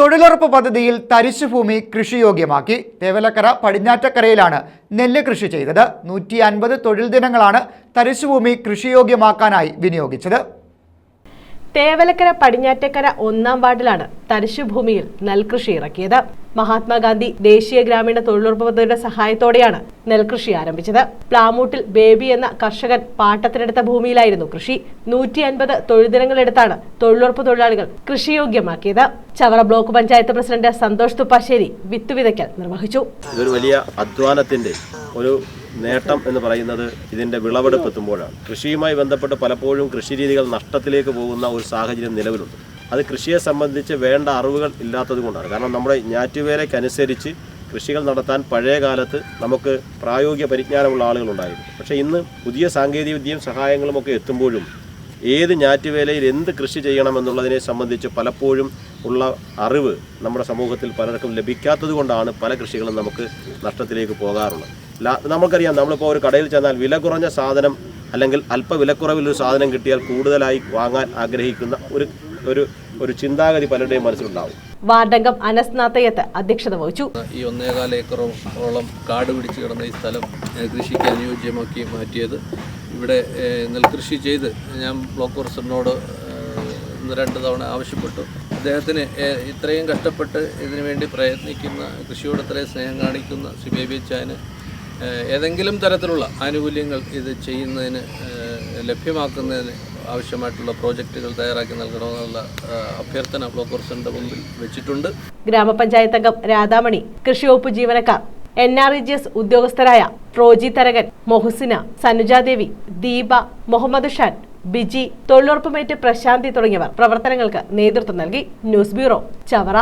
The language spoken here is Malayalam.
തൊഴിലുറപ്പ് പദ്ധതിയിൽ തരിശുഭൂമി കൃഷിയോഗ്യമാക്കി തേവലക്കര പടിഞ്ഞാറ്റക്കരയിലാണ് നെല്ല് കൃഷി ചെയ്തത്. നൂറ്റി അൻപത് തൊഴിൽ ദിനങ്ങളാണ് തരിശുഭൂമി കൃഷിയോഗ്യമാക്കാനായി വിനിയോഗിച്ചത്. തേവലക്കര പടിഞ്ഞാറ്റക്കര ഒന്നാം വാർഡിലാണ് തരിശുഭൂമിയിൽ നെൽകൃഷി ഇറക്കിയത്. മഹാത്മാഗാന്ധി ദേശീയ ഗ്രാമീണ തൊഴിലുറപ്പ് പദ്ധതിയുടെ സഹായത്തോടെയാണ് നെൽകൃഷി ആരംഭിച്ചത്. പ്ലാമൂട്ടിൽ ബേബി എന്ന കർഷകൻ പാട്ടത്തിനെടുത്ത ഭൂമിയിലായിരുന്നു കൃഷി. നൂറ്റി അൻപത് തൊഴിൽദിനങ്ങളെടുത്താണ് തൊഴിലുറപ്പ് തൊഴിലാളികൾ കൃഷിയോഗ്യമാക്കിയത്. ചവറ ബ്ലോക്ക് പഞ്ചായത്ത് പ്രസിഡന്റ് സന്തോഷ് തുപ്പാശ്ശേരി വിത്തുവിതയ്ക്കൽ നിർവഹിച്ചു. ഇതൊരു വലിയ അധ്വാനത്തിന്റെ ഒരു നേട്ടം എന്ന് പറയുന്നത് ഇതിന്റെ വിളവെടുപ്പ് എത്തുമ്പോഴാണ്. കൃഷിയുമായി ബന്ധപ്പെട്ട് പലപ്പോഴും കൃഷിരീതികൾ നഷ്ടത്തിലേക്ക് പോകുന്ന ഒരു സാഹചര്യം നിലവിലുണ്ട്. അത് കൃഷിയെ സംബന്ധിച്ച് വേണ്ട അറിവുകൾ ഇല്ലാത്തത് കൊണ്ടാണ്. കാരണം നമ്മുടെ ഞാറ്റുവേലയ്ക്കനുസരിച്ച് കൃഷികൾ നടത്താൻ പഴയ കാലത്ത് നമുക്ക് പ്രായോഗിക പരിജ്ഞാനമുള്ള ആളുകളുണ്ടായിരുന്നു. പക്ഷേ ഇന്ന് പുതിയ സാങ്കേതികവിദ്യയും സഹായങ്ങളും ഒക്കെ എത്തുമ്പോഴും ഏത് ഞാറ്റുവേലയിൽ എന്ത് കൃഷി ചെയ്യണമെന്നുള്ളതിനെ സംബന്ധിച്ച് പലപ്പോഴും ഉള്ള അറിവ് നമ്മുടെ സമൂഹത്തിൽ പലർക്കും ലഭിക്കാത്തത് കൊണ്ടാണ് പല കൃഷികളും നമുക്ക് നഷ്ടത്തിലേക്ക് പോകാറുള്ളത്. നമുക്കറിയാം നമ്മളിപ്പോൾ ഒരു കടയിൽ ചെന്നാൽ വില കുറഞ്ഞ സാധനം അല്ലെങ്കിൽ അല്പ വിലക്കുറവിൽ ഒരു സാധനം കിട്ടിയാൽ കൂടുതലായി വാങ്ങാൻ ആഗ്രഹിക്കുന്ന ഒരു ഒരു ഒരു ചിന്താഗതി പലരുടെയും മനസ്സിലുണ്ടാവും. വാർഡംഗം അനസ്നാത്തയത്ത് അധ്യക്ഷത വഹിച്ചു. ഈ ഒന്നേകാൽ ഏക്കറോളം കാട് പിടിച്ച് കിടന്ന ഈ സ്ഥലം കൃഷിക്ക് അനുയോജ്യമാക്കി മാറ്റിയത്. ഇവിടെ നെൽകൃഷി ചെയ്ത് ഞാൻ ബ്ലോക്ക് പ്രസിഡന്റിനോട് ഒന്ന് രണ്ട് തവണ ആവശ്യപ്പെട്ടു. അദ്ദേഹത്തിന് ഇത്രയും കഷ്ടപ്പെട്ട് ഇതിനുവേണ്ടി പ്രയത്നിക്കുന്ന കൃഷിയോട് ഇത്രയും സ്നേഹം കാണിക്കുന്ന സി ബേബി ബി ഏഹ്, ഏതെങ്കിലും തരത്തിലുള്ള ആനുകൂല്യങ്ങൾ ഇത് ചെയ്യുന്നതിന് ലഭ്യമാക്കുന്നതിന് ആവശ്യമായിട്ടുള്ള പ്രോജക്റ്റുകൾ തയ്യാറാക്കി നൽകണമെന്നുള്ള അഭ്യർത്ഥന ബ്ലോക്ക് പ്രസിഡന്റ് മുമ്പിൽ വെച്ചിട്ടുണ്ട്. ഗ്രാമപഞ്ചായത്ത് അംഗം രാധാമണി കൃഷിവകുപ്പ് ജീവനക്കാർ N R E G S ഉദ്യോഗസ്ഥരായ Roji Tharakan Mohasina Sanujadevi Deepa Muhammad Shan Biji തൊഴിലുറപ്പുമേറ്റ് പ്രശാന്തി തുടങ്ങിയവർ പ്രവർത്തനങ്ങൾക്ക് നേതൃത്വം നൽകി. News bureau Chavara.